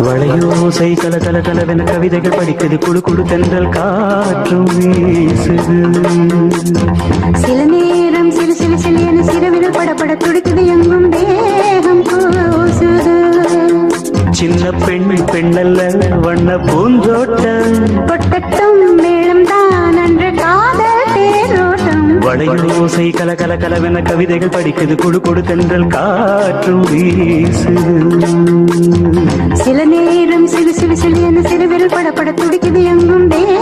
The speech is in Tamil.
வளையோசை கல கல கலவென கவிதைகள் படிக்குது. குழு குழு தென்றல் காற்றும் வீசுது. சில நேரம் சிறு சிறு சிறு என சிறுவிரல் படபட துடிக்குது. எங்கும் தேகம் சின்ன பெண் பெண்ணல்ல வண்ண பூந்தோட்டம். கொட்டட்டும் மேளம் தான் அன்று காதல் தேரோட்டம். வளையோசை கல கல கலவென கவிதைகள் படிக்குது. குழு குழு தென்றல் காற்றும் வீசுது. சில நேரம் சிறு சிறு சிறு விரல் சிறுவிரல் படபட துடிக்குது எங்கும் தேகம்